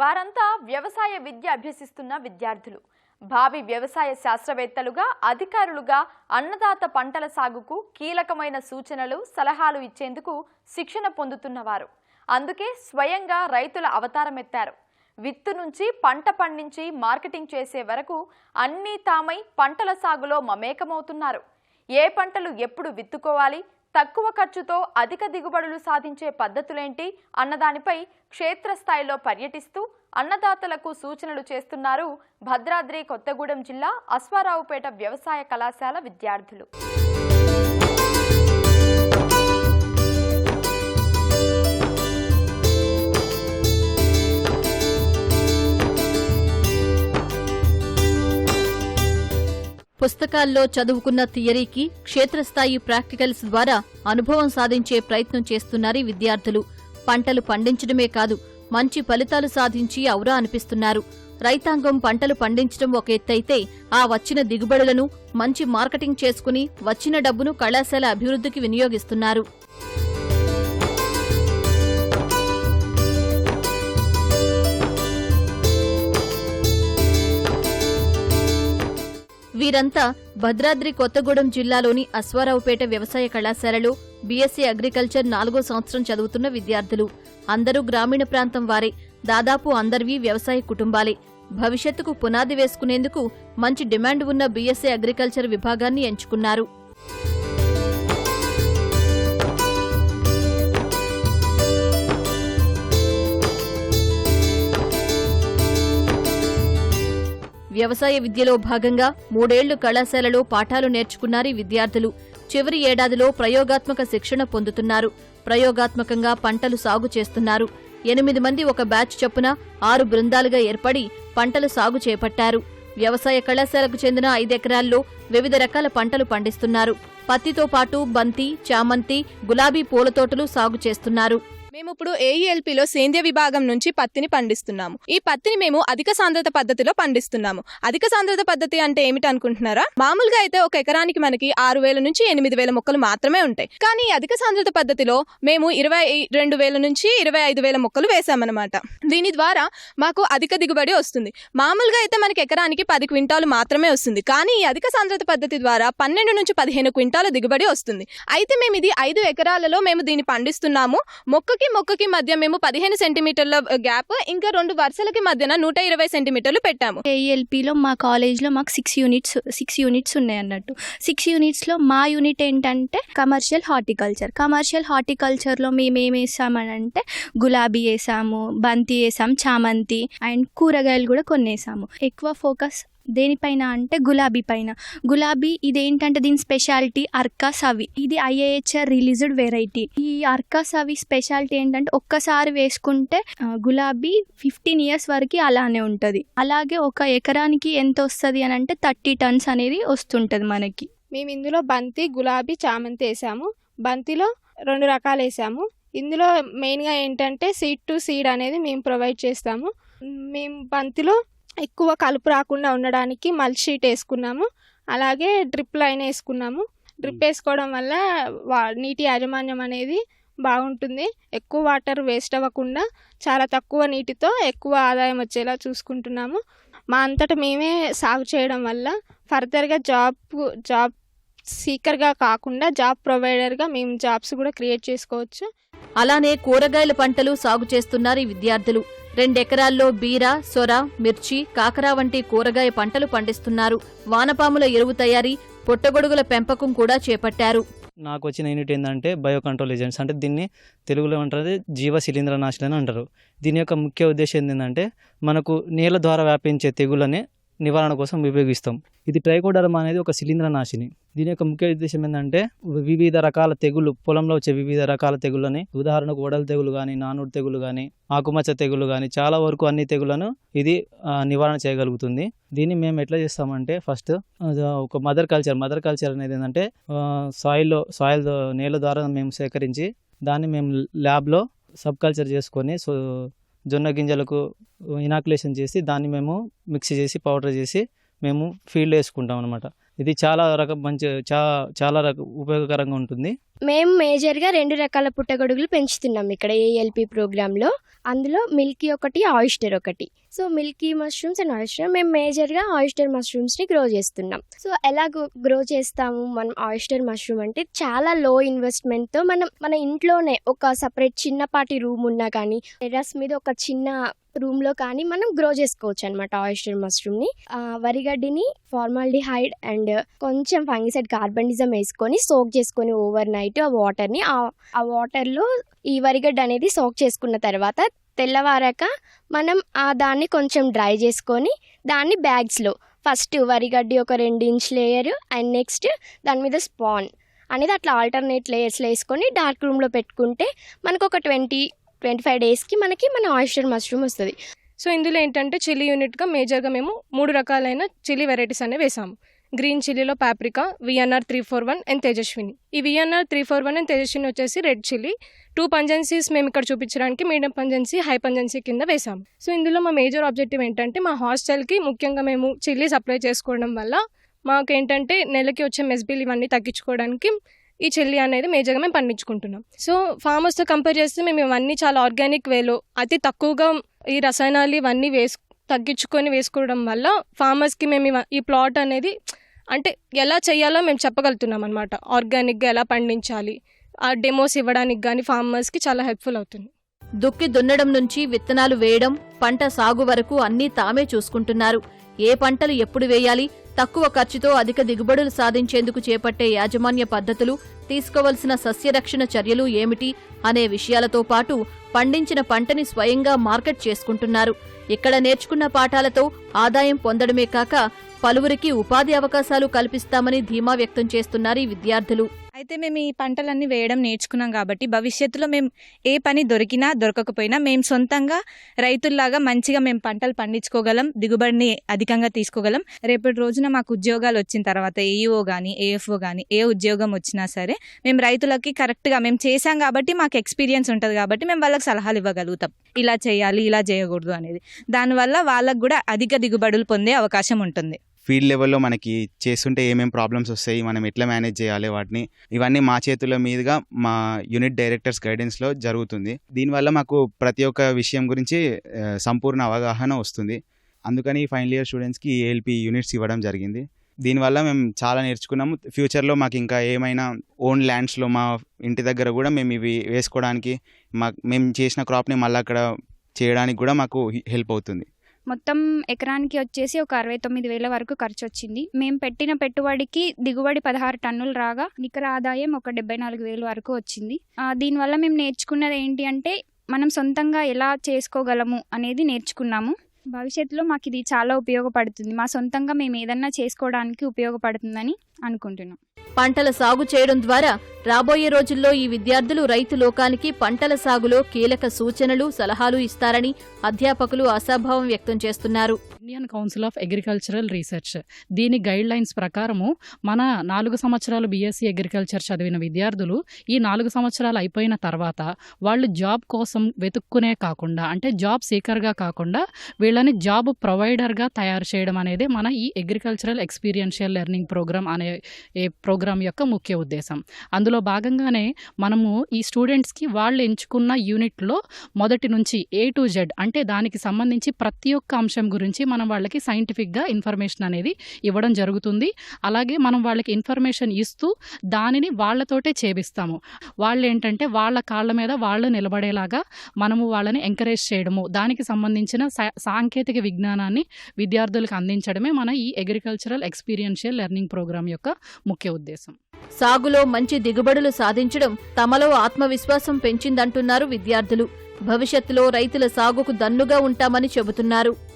వారంతా వ్యవసాయ విద్య అభ్యసిస్తున్న విద్యార్థులు. భావి వ్యవసాయ శాస్త్రవేత్తలుగా అధికారులుగా అన్నదాత పంటల సాగుకు కీలకమైన సూచనలు సలహాలు ఇచ్చేందుకు శిక్షణ పొందుతున్నవారు. అందుకే స్వయంగా రైతుల అవతారమెత్తారు. విత్తు నుంచి పంట పండించి మార్కెటింగ్ చేసే వరకు అన్నీ తామై పంటల సాగులో మమేకమవుతున్నారు. ఏ పంటలు ఎప్పుడు విత్తుకోవాలి? తక్కువ ఖర్చుతో అధిక దిగుబడులు సాధించే పద్ధతులేంటి అన్నదానిపై క్షేత్రస్థాయిలో పర్యటిస్తూ అన్నదాతలకు సూచనలు చేస్తున్నారు భద్రాద్రి కొత్తగూడెం జిల్లా అశ్వారావుపేట వ్యవసాయ కళాశాల విద్యార్థులు. పుస్తకాల్లో చదువుకున్న థియరీకి క్షేత్రస్థాయి ప్రాక్టికల్స్ ద్వారా అనుభవం సాధించే ప్రయత్నం చేస్తున్నారు విద్యార్థులు. పంటలు పండించడమే కాదు మంచి ఫలితాలు సాధించి ఔరా అనిపిస్తున్నారు. రైతాంగం పంటలు పండించడం ఒక ఎత్తైతే ఆ వచ్చిన దిగుబడులను మంచి మార్కెటింగ్ చేసుకుని వచ్చిన డబ్బును కళాశాల అభివృద్ధికి వినియోగిస్తున్నారు. వీరంతా భద్రాద్రి కొత్తగూడెం జిల్లాలోని అశ్వారావుపేట వ్యవసాయ కళాశాలలో బీఎస్సీ అగ్రికల్చర్ నాలుగో సంవత్సరం చదువుతున్న విద్యార్థులు. అందరూ గ్రామీణ ప్రాంతం వారే. దాదాపు అందరివి వ్యవసాయ కుటుంబాలే. భవిష్యత్తుకు పునాది వేసుకునేందుకు మంచి డిమాండ్ ఉన్న బీఎస్సీ అగ్రికల్చర్ విభాగాన్ని ఎంచుకున్నారు. వ్యవసాయ విద్యలో భాగంగా మూడేళ్ళు కళాశాలలో పాఠాలు నేర్చుకున్నారు విద్యార్థులు. చివరి ఏడాదిలో ప్రయోగాత్మక శిక్షణ పొందుతున్నారు. ప్రయోగాత్మకంగా పంటలు సాగు చేస్తున్నారు. ఎనిమిది మంది ఒక బ్యాచ్ చొప్పున ఆరు బృందాలుగా ఏర్పడి పంటలు సాగు చేపట్టారు. వ్యవసాయ కళాశాలకు చెందిన ఐదెకరాల్లో వివిధ రకాల పంటలు పండిస్తున్నారు. పత్తితో పాటు బంతి చామంతి గులాబీ పూల తోటలు సాగు చేస్తున్నారు. మేము ఇప్పుడు ఏఈఎల్పిలో సేంద్రియ విభాగం నుంచి పత్తిని పండిస్తున్నాము. ఈ పత్తిని మేము అధిక సాంద్రత పద్ధతిలో పండిస్తున్నాము. అధిక సాంద్రత పద్ధతి అంటే ఏమిటి అనుకుంటున్నారా? మామూలుగా అయితే ఒక ఎకరానికి మనకి ఆరు వేల నుంచి ఎనిమిది వేల మొక్కలు మాత్రమే ఉంటాయి. కానీ అధిక సాంద్రత పద్ధతిలో మేము ఇరవై రెండు వేల నుంచి ఇరవై ఐదు వేల మొక్కలు వేసామన్నమాట. దీని ద్వారా మాకు అధిక దిగుబడి వస్తుంది. మామూలుగా అయితే మనకి ఎకరానికి పది క్వింటాలు మాత్రమే వస్తుంది. కానీ ఈ అధిక సాంద్రత పద్ధతి ద్వారా పన్నెండు నుంచి పదిహేను క్వింటాల దిగుబడి వస్తుంది. అయితే మేము ఇది ఐదు ఎకరాలలో మేము దీన్ని పండిస్తున్నాము. మొక్క మొక్కకి మొక్కకి మధ్య మేము పదిహేను సెంటీమీటర్ల గ్యాప్ ఇంకా రెండు వరుసలకి మధ్యన నూట ఇరవై సెంటీమీటర్లు పెట్టాము. ఏఎల్పిలో మా కాలేజ్లో మాకు సిక్స్ యూనిట్స్ సిక్స్ యూనిట్స్ ఉన్నాయి అన్నట్టు. సిక్స్ యూనిట్స్లో మా యూనిట్ ఏంటంటే కమర్షియల్ హార్టికల్చర్ కమర్షియల్ హార్టికల్చర్లో మేము ఏం వేసామని అంటే గులాబీ వేసాము బంతి వేసాము చామంతి అండ్ కూరగాయలు కూడా కొన్ని వేసాము ఎక్కువ ఫోకస్ దేనిపైన అంటే గులాబీ పైన. గులాబీ ఇదేంటంటే దీని స్పెషాలిటీ అర్కా సవి. ఇది ఐఏహెచ్ఆర్ రిలీజ్డ్ వెరైటీ. ఈ అర్కా సవి స్పెషాలిటీ ఏంటంటే ఒక్కసారి వేసుకుంటే గులాబీ ఫిఫ్టీన్ ఇయర్స్ వరకు అలానే ఉంటుంది. అలాగే ఒక ఎకరానికి ఎంత వస్తుంది అని అంటే థర్టీ టన్స్ అనేది వస్తుంటుంది మనకి. మేము ఇందులో బంతి గులాబీ చామంతి వేసాము. బంతిలో రెండు రకాలు వేసాము. ఇందులో మెయిన్గా ఏంటంటే సీడ్ టు సీడ్ అనేది మేము ప్రొవైడ్ చేస్తాము. మేము బంతిలో ఎక్కువ కలుపు రాకుండా ఉండడానికి మల్చ్ షీట్ వేసుకున్నాము. అలాగే డ్రిప్ లైన్ వేసుకున్నాము. డ్రిప్ వేసుకోవడం వల్ల వా నీటి యాజమాన్యం అనేది బాగుంటుంది. ఎక్కువ వాటర్ వేస్ట్ అవ్వకుండా చాలా తక్కువ నీటితో ఎక్కువ ఆదాయం వచ్చేలా చూసుకుంటున్నాము. మా అంతటా మేమే సాగు చేయడం వల్ల ఫర్దర్గా జాబ్ జాబ్ సీకర్గా కాకుండా జాబ్ ప్రొవైడర్గా మేము జాబ్స్ కూడా క్రియేట్ చేసుకోవచ్చు. అలానే కూరగాయల పంటలు సాగు చేస్తున్నారు ఈ విద్యార్థులు. రెండెకరాల్లో బీర సొర మిర్చి కాకర వంటి కూరగాయ పంటలు పండిస్తున్నారు. వానపాముల ఎరువు తయారీ పుట్టగొడుగుల పెంపకం కూడా చేపట్టారు. నాకు వచ్చిన యూనిట్ ఏంటంటే బయో కంట్రోల్ ఏజెంట్స్ అంటే దీన్ని తెలుగులో అంటారు జీవ శిలీంద్ర నాశనం అని అంటారు. దీని యొక్క ముఖ్య ఉద్దేశం ఏంటంటే మనకు నేల ద్వారా వ్యాపించే తెగులని నివారణ కోసం ఉపయోగిస్తాం ఇది ట్రైకోడర్మా అనేది ఒక శిలీంద్ర నాశిని. దీని యొక్క ముఖ్య ఉద్దేశం ఏంటంటే వివిధ రకాల తెగులు పొలంలో వచ్చే వివిధ రకాల తెగులని ఉదాహరణకు ఓడల తెగులు కానీ నానుడు తెగులు కానీ ఆకుమచ్చ తెగులు కానీ చాలా వరకు అన్ని తెగులను ఇది నివారణ చేయగలుగుతుంది. దీన్ని మేము ఎట్లా చేస్తామంటే ఫస్ట్ ఒక మదర్ కల్చర్ మదర్ కల్చర్ అనేది ఏంటంటే సాయిల్లో సాయిల్ నేల ద్వారా మేము సేకరించి దాన్ని మేము ల్యాబ్లో సబ్ కల్చర్ చేసుకొని సో జొన్న గింజలకు ఇనాకులేషన్ చేసి దాన్ని మేము మిక్స్ చేసి పౌడర్ చేసి మేము ఫీల్డ్ వేసుకుంటాం అనమాట ఇది చాలా రకం మంచి చా చాలా రక ఉపయోగకరంగా ఉంటుంది. మేము మేజర్గా రెండు రకాల పుట్టగొడుగులు పెంచుతున్నాం ఇక్కడ ఏఎల్పి ప్రోగ్రాంలో అందులో మిల్కీ ఒకటి ఆయిస్టర్ ఒకటి. So milky mushrooms and oyster మేము మేజర్గా ఆయిస్టర్ మష్రూమ్స్ని గ్రో చేస్తున్నాం. సో ఎలా గ్రో చేస్తాము మనం ఆయిస్టర్ మష్రూమ్ అంటే చాలా లో ఇన్వెస్ట్మెంట్తో మనం మన ఇంట్లోనే ఒక సపరేట్ చిన్నపాటి రూమ్ ఉన్నా కానీ టెరస్ మీద ఒక చిన్న రూమ్లో కానీ మనం గ్రో చేసుకోవచ్చు అనమాట ఆయిస్టర్ మష్రూమ్ని. వరిగడ్డిని ఫార్మాలిడిహైడ్ అండ్ కొంచెం ఫంగిసైడ్ కార్బనిజం వేసుకొని సోక్ చేసుకొని ఓవర్ నైట్ ఆ వాటర్ని ఆ వాటర్లో ఈ వరిగడ్డ అనేది సోక్ చేసుకున్న తర్వాత తెల్లవారాక మనం ఆ దాన్ని కొంచెం డ్రై చేసుకొని దాన్ని బ్యాగ్స్లో. ఫస్ట్ వరిగడ్డి ఒక రెండు ఇంచ్ లేయర్ అండ్ నెక్స్ట్ దాని మీద స్పాన్ అనేది అట్లా ఆల్టర్నేట్ లేయర్స్లో వేసుకొని డార్క్ రూమ్లో పెట్టుకుంటే మనకు ఒక ట్వంటీ ట్వంటీ ఫైవ్ డేస్కి మనకి మన ఆయిస్టర్ మష్రూమ్ వస్తుంది. సో ఇందులో ఏంటంటే చిల్లీ యూనిట్గా మేజర్గా మేము మూడు రకాలైన చిల్లీ వెరైటీస్ అనేవి వేసాము. Green చిల్లీలో paprika V N R three four one and Tejaswini. ఈ V N R three four one and Tejaswini వచ్చేసి రెడ్ చిల్లీ. టూ పంజెన్సీస్ మేము ఇక్కడ చూపించడానికి మీడియం పంజెన్సీ హై పంజెన్సీ కింద వేసాము సో ఇందులో మా మేజర్ ఆబ్జెక్టివ్ ఏంటంటే మా హాస్టల్కి ముఖ్యంగా మేము చిల్లీ సప్లై చేసుకోవడం వల్ల మాకు ఏంటంటే నెలకి వచ్చే మెస్ బిల్ ఇవన్నీ తగ్గించుకోవడానికి ఈ చిల్లీ అనేది మేజర్గా మేము పండించుకుంటున్నాం. సో ఫార్మర్స్తో కంపేర్ చేస్తే మేము ఇవన్నీ చాలా ఆర్గానిక్ వేలో అతి తక్కువగా ఈ రసాయనాలు ఇవన్నీ వేసు తగ్గించుకొని వేసుకోవడం వల్ల ఫార్మర్స్కి మేము ఈ ప్లాట్ అనేది అంటే ఎలా చేయాలో మేము చెప్పగలుగుతున్నాం అనమాట ఆర్గానిక్గా ఎలా పండించాలి ఆ డెమోస్ ఇవ్వడానికి కానీ ఫార్మర్స్కి చాలా హెల్ప్ఫుల్ అవుతుంది. దుక్కి దున్నడం నుంచి విత్తనాలు వేయడం పంట సాగు వరకు అన్నీ తామే చూసుకుంటున్నారు. ఏ పంటలు ఎప్పుడు వేయాలి తక్కువ ఖర్చుతో అధిక దిగుబడులు సాధించేందుకు చేపట్టే యాజమాన్య పద్ధతులు తీసుకోవలసిన సస్యరక్షణ చర్యలు ఏమిటి అనే విషయాలతో పాటు పండించిన పంటని స్వయంగా మార్కెట్ చేసుకుంటున్నారు. ఇక్కడ నేర్చుకున్న పాఠాలతో ఆదాయం పొందడమే కాక పలువురికి ఉపాధి అవకాశాలు కల్పిస్తామని ధీమా వ్యక్తం చేస్తున్నారు ఈ విద్యార్థులు. అయితే మేము ఈ పంటలన్నీ వేయడం నేర్చుకున్నాం కాబట్టి భవిష్యత్తులో మేము ఏ పని దొరికినా దొరకకపోయినా మేము సొంతంగా రైతుల్లాగా మంచిగా మేము పంటలు పండించుకోగలం దిగుబడిని అధికంగా తీసుకోగలం. రేపటి రోజున మాకు ఉద్యోగాలు వచ్చిన తర్వాత ఏఈఓ కానీ ఏఎఫ్ఓ కానీ ఏ ఉద్యోగం వచ్చినా సరే మేము రైతులకి కరెక్ట్గా మేము చేసాం కాబట్టి మాకు ఎక్స్పీరియన్స్ ఉంటుంది కాబట్టి మేము వాళ్ళకి సలహాలు ఇవ్వగలుగుతాం. ఇలా చేయాలి ఇలా చేయకూడదు అనేది. దానివల్ల వాళ్ళకు కూడా అధిక దిగుబడులు పొందే అవకాశం ఉంటుంది. ఫీల్డ్ లెవెల్లో మనకి చేస్తుంటే ఏమేమి ప్రాబ్లమ్స్ వస్తాయి మనం ఎట్లా మేనేజ్ చేయాలి వాటిని ఇవన్నీ మా చేతుల మీదుగా మా యూనిట్ డైరెక్టర్స్ గైడెన్స్లో జరుగుతుంది. దీనివల్ల మాకు ప్రతి ఒక్క విషయం గురించి సంపూర్ణ అవగాహన వస్తుంది. అందుకని ఫైనల్ ఇయర్ స్టూడెంట్స్కి ఏఎల్పి యూనిట్స్ ఇవ్వడం జరిగింది. దీనివల్ల మేము చాలా నేర్చుకున్నాము. ఫ్యూచర్లో మాకు ఇంకా ఏమైనా ఓన్ ల్యాండ్స్లో మా ఇంటి దగ్గర కూడా మేము ఇవి వేసుకోవడానికి మా మేము చేసిన క్రాప్ని మళ్ళీ అక్కడ చేయడానికి కూడా మాకు హెల్ప్ అవుతుంది. మొత్తం ఎకరానికి వచ్చేసి ఒక అరవై తొమ్మిది వేల వరకు ఖర్చు వచ్చింది. మేము పెట్టిన పెట్టుబడికి దిగుబడి పదహారు టన్నులు రాగా నికర ఆదాయం ఒక డెబ్బై నాలుగు వేలు వరకు వచ్చింది. దీనివల్ల మేము నేర్చుకున్నది ఏంటి అంటే మనం సొంతంగా ఎలా చేసుకోగలము అనేది నేర్చుకున్నాము. భవిష్యత్తులో మాకు ఇది చాలా ఉపయోగపడుతుంది. మా సొంతంగా మేము ఏదన్నా చేసుకోవడానికి ఉపయోగపడుతుందని అనుకుంటున్నాం. పంటల సాగు చేయడం ద్వారా రాబోయే రోజుల్లో ఈ విద్యార్థులు రైతు లోకానికి పంటల సాగులో కీలక సూచనలు సలహాలు ఇస్తారని అధ్యాపకులు ఆశాభావం వ్యక్తం చేస్తున్నారు. Indian council of agricultural research దీని గైడ్ లైన్స్ ప్రకారము మన నాలుగు సంవత్సరాలు బీఎస్సీ అగ్రికల్చర్ చదివిన విద్యార్థులు ఈ నాలుగు సంవత్సరాలు అయిపోయిన తర్వాత వాళ్ళు జాబ్ కోసం వెతుక్కునే కాకుండా అంటే జాబ్ సీకర్గా కాకుండా వీళ్ళని జాబ్ ప్రొవైడర్గా తయారు చేయడం అనేది మన ఈ అగ్రికల్చరల్ ఎక్స్పీరియన్షియల్ లెర్నింగ్ ప్రోగ్రామ్ అనే ఏ ప్రోగ్రామ్ యొక్క ముఖ్య ఉద్దేశం. అందులో భాగంగానే మనము ఈ స్టూడెంట్స్కి వాళ్ళు ఎంచుకున్న యూనిట్లో మొదటి నుంచి ఏ టు జెడ్ అంటే దానికి సంబంధించి ప్రతి ఒక్క అంశం గురించి మనం వాళ్ళకి సైంటిఫిక్గా ఇన్ఫర్మేషన్ అనేది ఇవ్వడం జరుగుతుంది. అలాగే మనం వాళ్ళకి ఇన్ఫర్మేషన్ ఇస్తూ దానిని వాళ్ళతోటే చేపిస్తాము. వాళ్ళు ఏంటంటే వాళ్ళ కాళ్ళ మీద వాళ్ళు నిలబడేలాగా మనము వాళ్ళని ఎంకరేజ్ చేయడము దానికి సంబంధించిన సా- సాంకేతిక విజ్ఞానాన్ని విద్యార్థులకు అందించడమే మన ఈ అగ్రికల్చరల్ ఎక్స్పీరియన్షియల్ లెర్నింగ్ ప్రోగ్రామ్ యొక్క ముఖ్య ఉద్దేశం. సాగులో మంచి దిగుబడులు సాధించడం తమలో ఆత్మవిశ్వాసం పెంచిందంటున్నారు విద్యార్థులు. భవిష్యత్తులో రైతుల సాగుకు దన్నుగా ఉంటామని చెబుతున్నారు.